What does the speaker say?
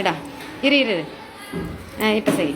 ഇടാ ഇരി ഇരി ആ സൈ.